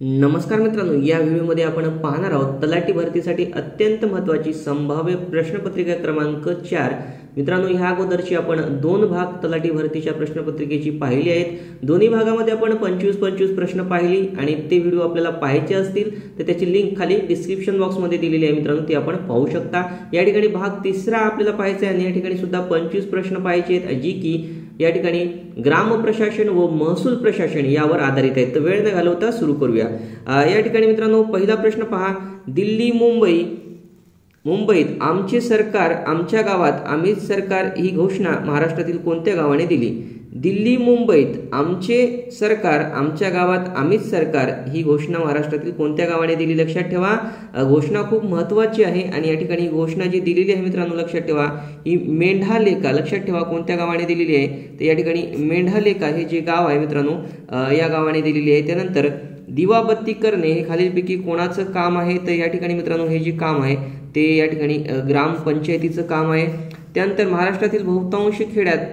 नमस्कार मित्रांनो या व्हिडिओमध्ये आपण पाहणार आहोत तलाठी भरतीसाठी अत्यंत महत्त्वाची संभाव्य प्रश्नपत्रिका क्रमांक चार. मित्रांनो ह्या अगोदरची आपण दोन भाग तलाठी भरतीच्या प्रश्नपत्रिकेची पाहिली आहेत. दोन्ही भागामध्ये आपण पंचवीस पंचवीस प्रश्न पाहिली आणि ते व्हिडिओ आपल्याला पाहायचे असतील तर त्याची लिंक खाली डिस्क्रिप्शन बॉक्समध्ये दिलेली आहे मित्रांनो ती आपण पाहू शकता. या ठिकाणी भाग तिसरा आपल्याला पाहायचा आहे आणि या ठिकाणी सुद्धा पंचवीस प्रश्न पाहायचे आहेत जी की या ठिकाणी ग्राम प्रशासन व महसूल प्रशासन यावर आधारित आहे. तर वेळ न घालवता सुरू करूया. या ठिकाणी मित्रांनो पहिला प्रश्न पहा. दिल्ली मुंबई मुंबईत आमचे सरकार आमच्या गावात आम्हीच सरकार ही घोषणा महाराष्ट्रातील कोणत्या गावाने दिली? दिल्ली मुंबईत आमचे सरकार आमच्या गावात आम्हीच सरकार ही घोषणा महाराष्ट्रातील कोणत्या गावाने दिली? लक्षात ठेवा. घोषणा खूप महत्वाची आहे आणि या ठिकाणी घोषणा जी दिलेली आहे मित्रांनो लक्षात ठेवा ही मेंढालेखा लक्षात ठेवा कोणत्या गावाने दिलेली आहे. तर या ठिकाणी मेंढालेखा हे जे गाव आहे मित्रांनो या गावाने दिलेली आहे. त्यानंतर दिवाबत्ती करणे हे खालीलपैकी कोणाचं काम आहे? तर या ठिकाणी मित्रांनो हे जे काम आहे ते या ठिकाणी ग्रामपंचायतीचं काम आहे. त्यानंतर महाराष्ट्रातील बहुतांश खेड्यात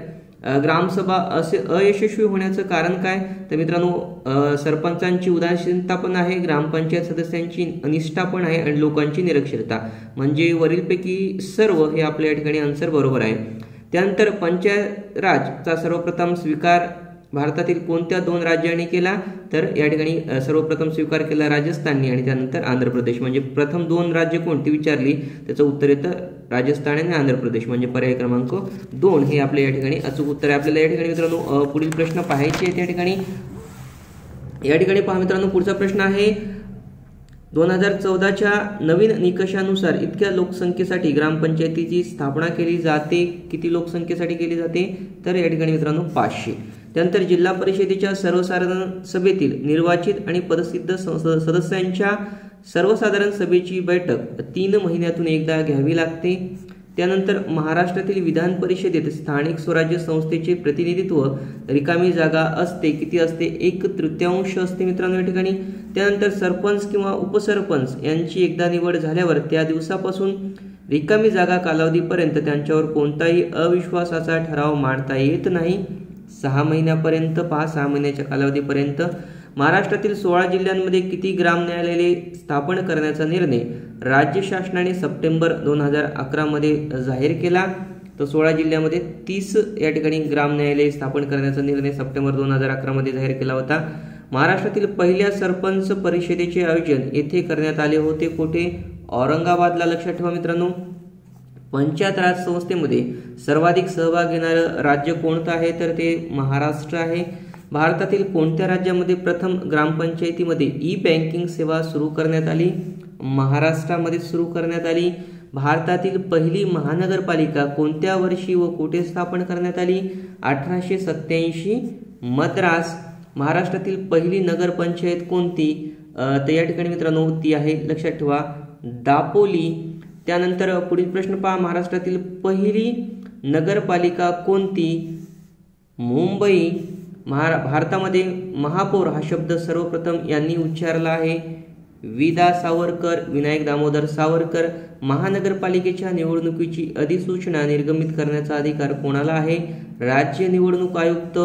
ग्रामसभा असे अयशस्वी होण्याचं कारण काय? तर मित्रांनो सरपंचांची उदासीनता पण आहे ग्रामपंचायत सदस्यांची अनिष्ठा पण आहे आणि लोकांची निरक्षरता. म्हणजे वरीलपैकी सर्व हे आपल्या या ठिकाणी आन्सर बरोबर आहे. त्यानंतर पंचायत राजचा सर्वप्रथम स्वीकार भारतातील कोणत्या दोन राज्यांनी केला? तर या ठिकाणी सर्वप्रथम स्वीकार केला राजस्थानने आणि त्यानंतर आंध्र प्रदेश. म्हणजे प्रथम दोन राज्य कोणती विचारली? त्याचं उत्तर येतं राजस्थान आणि आंध्र प्रदेश म्हणजे पर्याय क्रमांक दोन हे आपल्या या ठिकाणी अचूक उत्तर आहे. आपल्याला या ठिकाणी मित्रांनो पुढील प्रश्न पाहायचे आहेत. या ठिकाणी या ठिकाणी पहा मित्रांनो पुढचा प्रश्न आहे. दोन हजार चौदाच्या नवीन निकषानुसार इतक्या लोकसंख्येसाठी ग्रामपंचायतीची स्थापना केली जाते. किती लोकसंख्येसाठी केली जाते? तर या ठिकाणी मित्रांनो पाचशे. त्यानंतर जिल्हा परिषदेच्या सर्वसाधारण सभेतील निर्वाचित आणि पदसिद्ध सदस्यांच्या सर्वसाधारण सभेची बैठक तीन महिन्यातून एकदा घ्यावी लागते. त्यानंतर महाराष्ट्रातील विधान परिषदेत स्थानिक स्वराज्य संस्थेचे प्रतिनिधित्व रिकामी जागा असते किती असते एक तृतीयांश असते मित्रांनो या ठिकाणी. त्यानंतर सरपंच किंवा उपसरपंच यांची एकदा निवड झाल्यावर त्या दिवसापासून रिकामी जागा कालावधीपर्यंत त्यांच्यावर कोणताही अविश्वासाचा ठराव मांडता येत नाही. सहा महिन्यापर्यंत पहा सहा महिन्याच्या कालावधीपर्यंत. महाराष्ट्रातील सोळा जिल्ह्यांमध्ये किती ग्राम न्यायालये स्थापन करण्याचा निर्णय राज्य शासनाने सप्टेंबर दोन हजार अकरामध्ये जाहीर केला तर सोळा जिल्ह्यामध्ये तीस या ठिकाणी ग्राम न्यायालय स्थापन करण्याचा निर्णय सप्टेंबर दोन हजार अकरामध्ये जाहीर केला होता. महाराष्ट्रातील पहिल्या सरपंच परिषदेचे आयोजन येथे करण्यात आले होते कुठे? औरंगाबादला लक्षात ठेवा मित्रांनो. पंचायत राज संस्थेमध्ये सर्वाधिक सहभाग घेणारं राज्य कोणतं आहे? तर ते महाराष्ट्र आहे. भारतातील कोणत्या राज्यामध्ये प्रथम ग्रामपंचायतीमध्ये ई बँकिंग सेवा सुरू करण्यात आली? महाराष्ट्रामध्ये सुरू करण्यात आली. भारतातील पहिली महानगरपालिका कोणत्या वर्षी व कुठे स्थापन करण्यात आली? अठराशे सत्याऐंशी मद्रास. महाराष्ट्रातील पहिली नगरपंचायत कोणती? तर या ठिकाणी मित्रांनो ती आहे लक्षात ठेवा दापोली. त्यानंतर पुढील प्रश्न पहा महाराष्ट्रातील पहिली नगरपालिका कोणती? मुंबई. महारा भारतामध्ये महापौर हा शब्द सर्वप्रथम यांनी उच्चारला आहे. विदा सावरकर विनायक दामोदर सावरकर महानगरपालिकेच्या निवडणुकीची अधिसूचना निर्गमित करण्याचा अधिकार कोणाला आहे? राज्य निवडणूक आयुक्त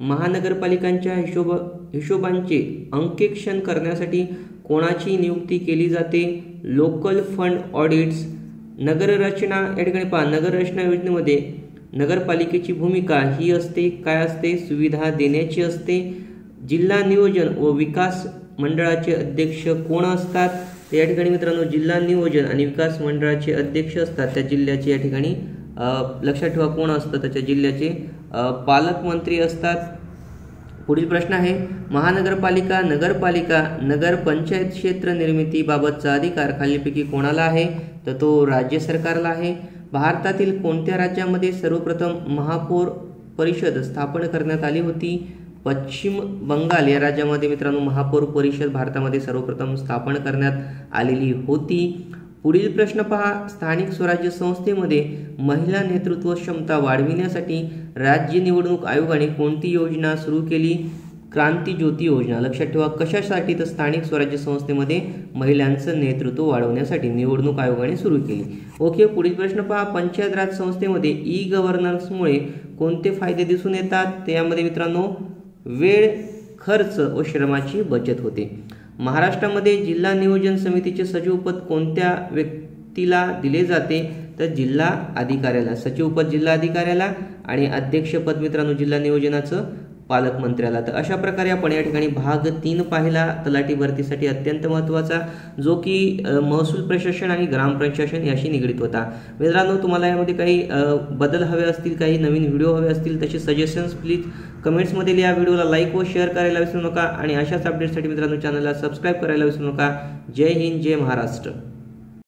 महानगरपालिकांच्या हिशोब हिशोबांचे अंकेक्षण करण्यासाठी कोणाची नियुक्ती केली जाते? लोकल फंड ऑडिट्स नगररचना या ठिकाणी पहा नगररचना योजनेमध्ये नगरपालिकेची भूमिका ही असते काय असते? सुविधा देण्याची असते. जिल्हा नियोजन व विकास मंडळाचे अध्यक्ष कोण असतात? तर या ठिकाणी मित्रांनो जिल्हा नियोजन आणि विकास मंडळाचे अध्यक्ष असतात. त्या जिल्ह्याचे या ठिकाणी लक्षात ठेवा कोण असतं त्याच्या जिल्ह्याचे पालकमंत्री असतात. पुढील प्रश्न आहे महानगरपालिका नगरपालिका नगर पंचायत क्षेत्र निर्मितीबाबतचा अधिकार खालीलपैकी कोणाला आहे? तर तो राज्य सरकारला आहे. भारतातील कोणत्या राज्यामध्ये सर्वप्रथम महापौर परिषद स्थापन करण्यात आली होती? पश्चिम बंगाल या राज्यामध्ये मित्रांनो महापौर परिषद भारतामध्ये सर्वप्रथम स्थापन करण्यात आलेली होती. पुढील प्रश्न पहा. स्थानिक स्वराज्य संस्थेमध्ये महिला नेतृत्व क्षमता वाढविण्यासाठी राज्य निवडणूक आयोगाने कोणती योजना सुरू केली? क्रांती ज्योती योजना. लक्षात ठेवा कशासाठी तर स्थानिक स्वराज्य संस्थेमध्ये महिलांचं नेतृत्व वाढवण्यासाठी निवडणूक आयोगाने सुरू केली. ओके पुढील प्रश्न पहा. पंचायत राज संस्थेमध्ये ई गव्हर्नन्समुळे कोणते फायदे दिसून येतात? त्यामध्ये मित्रांनो वेळ खर्च व श्रमाची बचत होते. महाराष्ट्रामध्ये जिल्हा नियोजन समितीचे सचिवपद कोणत्या व्यक्तीला दिले जाते? तर जिल्हा अधिकाऱ्याला सचिवपद जिल्हा अधिकाऱ्याला आणि अध्यक्षपद मित्रांनो जिल्हा नियोजनाचं. पालकमंत्र्याला. तर अशा प्रकारे आपण या ठिकाणी भाग तीन पाहिला. तलाठी भरतीसाठी अत्यंत महत्त्वाचा जो की महसूल प्रशासन आणि ग्राम प्रशासन याशी निगडीत होता. मित्रांनो तुम्हाला यामध्ये काही बदल हवे असतील काही नवीन व्हिडिओ हवे असतील तसे सजेशन्स प्लीज कमेंट्समध्ये या व्हिडिओला लाईक व शेअर करायला विसरू नका. आणि अशाच अपडेटसाठी मित्रांनो चॅनलला सबस्क्राईब करायला विसरू नका. जय हिंद जय महाराष्ट्र.